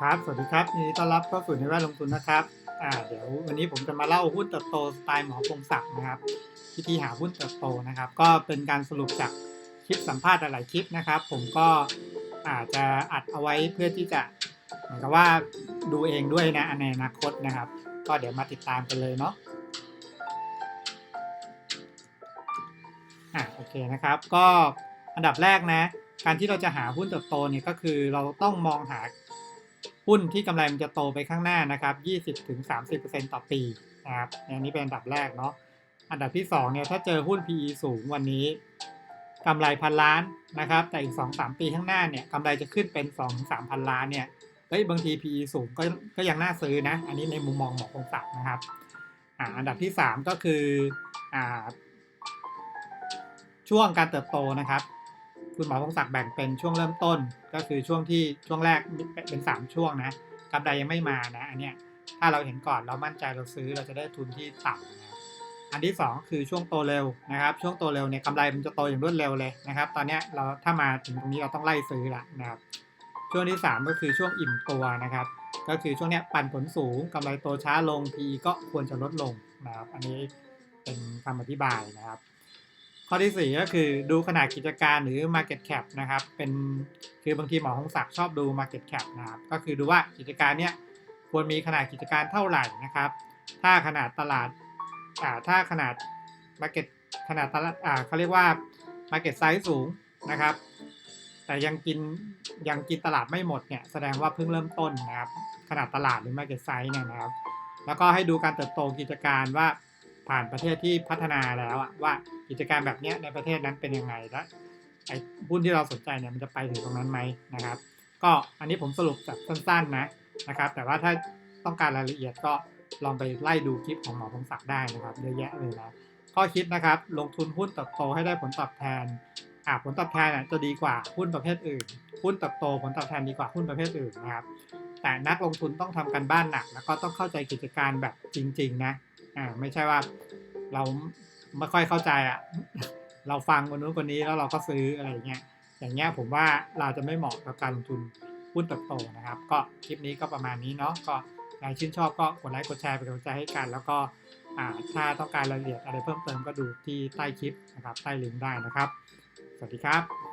ครับ สวัสดีครับยินดีต้อนรับเข้าสู่ในแวดลงทุนนะครับอ่าเดี๋ยววันนี้ผมจะมาเล่าหุ้นเติบโตสไตล์หมอพงศักดิ์นะครับวิธีหาหุ้นเติบโตนะครับ ก็เป็นการสรุปจากคลิปสัมภาษณ์หลายๆคลิปนะครับ ผมก็อาจจะอัดเอาไว้เพื่อที่จะเหมือนกับว่าดูเองด้วยนะในอนาคตนะครับ ก็เดี๋ยวมาติดตามกันเลยเนาะอะโอเคนะครับ ก็อันดับแรกนะ การที่เราจะหาหุ้นเติบโตเนี่ยก็คือเราต้องมองหา หุ้นที่กำไรมันจะโตไปข้างหน้านะครับ 20-30%ต่อปีนะครับอันนี้เป็นอันดับแรกเนาะ อันดับที่2เนี่ยถ้าเจอหุ้น PE สูงวันนี้กำไรพันล้านนะครับ แต่อีก 2-3 ปีข้างหน้าเนี่ยกำไรจะขึ้นเป็น 2-3 พันล้านเนี่ย เฮ้ยบางที PE สูงก็ก็ยังน่าซื้อนะ อันนี้ในมุมมองหมอคงศักดิ์นะครับอ่าอันดับที่ 3 ก็คืออ่าช่วงการเติบโตนะครับ คุณหมอพงศักดิ์แบ่งเป็นช่วงเริ่มต้น ก็คือช่วงที่ช่วงแรกเป็น 3 ช่วงนะกำไรยังไม่มานะอันเนี้ยถ้าเราเห็นก่อนเรามั่นใจเราซื้อเราจะได้ทุนที่ต่ำนะครับอันที่ 2 คือช่วงโตเร็วนะครับ ช่วงโตเร็วเนี่ยกำไรมันจะโตอย่างรวดเร็วเลยนะครับ ตอนเนี้ยเราถ้ามาถึงตรงนี้เราต้องไล่ซื้อละนะครับ ช่วงที่ 3 ก็คือช่วงอิ่มตัวนะครับ ก็คือช่วงเนี้ยปันผลสูงกำไรโตช้าลง PE ก็ควรจะลดลงนะครับ อันนี้เป็นคำอธิบายนะครับ ข้อที่ 4 ก็คือดูขนาดกิจการหรือ Market Cap นะครับ เป็นคือบางทีหมอหงศักดิ์ชอบดู Market Cap นะครับ ก็คือดูว่ากิจการเนี้ยควรมีขนาดกิจการเท่าไหร่นะครับ ถ้าขนาดตลาดอ่าถ้าขนาด Market ขนาดตลาดอ่าเขาเรียกว่า Market Size สูงนะครับ แต่ยังกินยังกินตลาดไม่หมดเนี่ยแสดงว่าเพิ่งเริ่มต้นนะครับ ขนาดตลาดหรือ Market Size เนี่ยนะครับ แล้วก็ให้ดูการเติบโตกิจการว่า ผ่านประเทศที่พัฒนาแล้วอะว่ากิจการแบบเนี้ยในประเทศนั้นเป็นยังไงและไอ้หุ้นที่เราสนใจเนี่ยมันจะไปถึงตรงนั้นไหมนะครับ ก็อันนี้ผมสรุปแบบสั้นๆนะนะครับ แต่ว่าถ้าต้องการรายละเอียดก็ลองไปไล่ดูคลิปของหมอพงศักดิ์ได้นะครับเยอะแยะเลยนะข้อคิดนะครับ ลงทุนหุ้นเติบโตให้ได้ผลตอบแทนอ่าผลตอบแทนอะจะดีกว่าหุ้นประเภทอื่น หุ้นเติบโตผลตอบแทนดีกว่าหุ้นประเภทอื่นนะครับ แต่นักลงทุนต้องทำการบ้านหนัก แล้วก็ต้องเข้าใจกิจการแบบจริง ๆ นะ อ่าไม่ใช่ว่าเราไม่ค่อยเข้าใจอะ เราฟังคนนู้นคนนี้แล้วเราก็ซื้ออะไรอย่างเงี้ย อย่างเงี้ยผมว่าเราจะไม่เหมาะกับการลงทุนหุ้นเติบโตนะครับ ก็คลิปนี้ก็ประมาณนี้เนาะ ก็ใครชื่นชอบก็กดไลค์กดแชร์เป็นกำลังใจให้กัน แล้วก็อ่าถ้าต้องการรายละเอียดอะไรเพิ่มเติมก็ดูที่ใต้คลิปนะครับ ใต้ลิงก์ได้นะครับ สวัสดีครับ